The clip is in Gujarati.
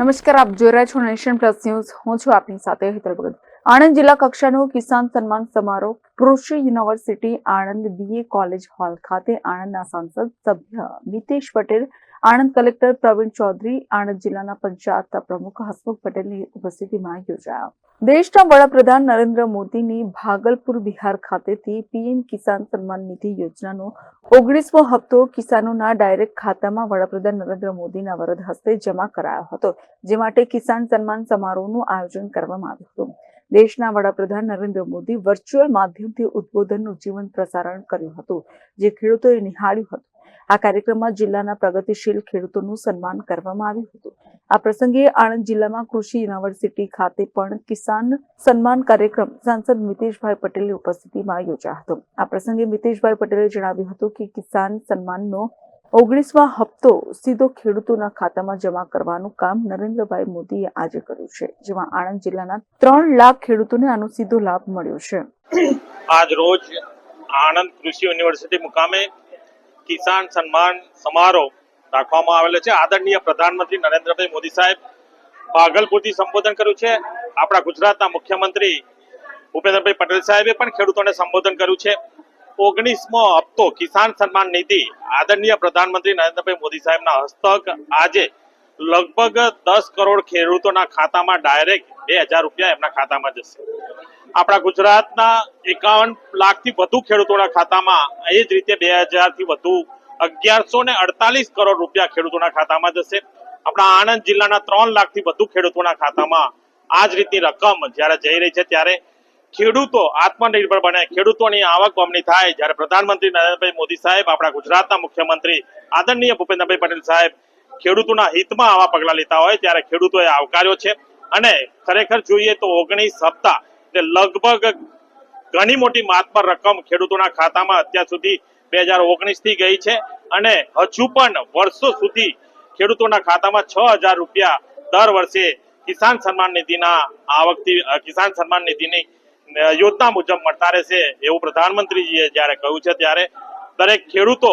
નમસ્કાર, આપ જોઈ રહ્યા છો નેશન પ્લસ ન્યૂઝ. હું છું આપની સાથે હેતલ ભગત આણંદ જિલ્લા કક્ષાનો કિસાન સન્માન સમારોહ કૃષિ university Anand BA college hall ખાતે આણંદના સાંસદ સભ્ય મિતેશ પટેલ આણંદ કલેક્ટર પ્રવીણ ચૌધરી આણંદ જિલ્લાના પંચાયત પ્રમુખ હસમુખ પટેલની ઉપસ્થિતિમાં યોજાયો. દેશના વડાપ્રધાન નરેન્દ્ર મોદીની ભાગલપુર બિહાર ખાતેથી પીએમ કિસાન સન્માન નિધિ યોજનાનો ઓગણીસમો હપ્તો કિસાનોના ડાયરેક્ટ ખાતામાં વડાપ્રધાન નરેન્દ્ર મોદીના વરદ હસ્તે જમા કરાયો હતો, જે માટે કિસાન સન્માન સમારોહનું આયોજન કરવામાં આવ્યું હતું. દેશના વડાપ્રધાન નરેન્દ્ર મોદી વર્ચ્યુઅલ માધ્યમથી ઉદબોધનનું જીવંત પ્રસારણ કર્યું હતું, જે ખેડૂતોએ નિહાળ્યું હતું. આ કાર્યક્રમમાં જિલ્લાના પ્રગતિશીલ ખેડૂતોનું સન્માન કરવામાં આવ્યું હતું. આ પ્રસંગે આણંદ જિલ્લામાં કૃષિ યુનિવર્સિટી ખાતે પણ કિસાન સન્માન કાર્યક્રમ સાંસદ મિતેશભાઈ પટેલની ઉપસ્થિતિમાં યોજાયો હતો. આ પ્રસંગે મિતેશભાઈ પટેલે જણાવ્યું હતું કે કિસાન સન્માનનો ઓગણીસમાં હપ્તો સીધો ખેડૂતોના ખાતામાં જમા કરવાનું કામ નરેન્દ્રભાઈ મોદીએ આજે કર્યું છે, જેમાં આણંદ જિલ્લાના ત્રણ લાખ ખેડૂતોને આનો સીધો લાભ મળ્યો છે. આજ રોજ આણંદ કૃષિ યુનિવર્સિટી મુકામે કિસાન સન્માન સમારોહ રાખવામાં આવેલો છે. આદરણીય પ્રધાનમંત્રી નરેન્દ્રભાઈ મોદી સાહેબ પાગલપુરથી સંબોધન કર્યું છે. આપણા ગુજરાતના મુખ્યમંત્રી ભૂપેન્દ્રભાઈ પટેલ સાહેબે પણ ખેડૂતોને સંબોધન કર્યું છે. ઓગણીસમો હપ્તો કિસાન સન્માન નિધિ આદરણીય પ્રધાનમંત્રી નરેન્દ્રભાઈ મોદી સાહેબના હસ્તક આજે લગભગ દસ કરોડ ખેડૂતોના ખાતામાં ડાયરેક્ટ બે હજાર રૂપિયા એમના ખાતામાં જશે. આપણા ગુજરાતના એકાવન લાખથી વધુ ખેડૂતોના ખાતામાં, એ જ રીતે બે હજારથી વધુ અગિયારસો ને અડતાલીસ કરોડ રૂપિયા ખેડૂતોના ખાતામાં જશે. આપણા આણંદ જિલ્લાના ત્રણ લાખથી વધુ ખેડૂતોના ખાતામાં આ જ રીતની રકમ જ્યારે જઈ રહી છે, ત્યારે ખેડૂતો આત્મનિર્ભર બને, ખેડૂતોની આવક બમણી થાય. જ્યારે પ્રધાનમંત્રી નરેન્દ્રભાઈ મોદી સાહેબ, આપણા ગુજરાતના મુખ્યમંત્રી આદરણીય ભૂપેન્દ્રભાઈ પટેલ સાહેબ ખેડૂતોના હિતમાં આવા પગલાં લેતા હોય, ત્યારે ખેડૂતોએ આવકાર્યો છે. અને ખરેખર જોઈએ તો ઓગણીસ હપ્તા એટલે લગભગ ઘણી મોટી માતબર રકમ ખેડૂતોના ખાતામાં અત્યાર સુધી બે હજાર ઓગણીસથી ગઈ છે અને હજુ પણ વર્ષો સુધી ખેડૂતોના ખાતામાં છ હજાર રૂપિયા દર વર્ષે કિસાન સન્માન નિધિના આવકથી કિસાન સન્માન નિધિની યોજના મુજબ મળતા રહેશે એવું પ્રધાનમંત્રીજીએ જ્યારે કહ્યું છે ત્યારે દરેક ખેડૂતો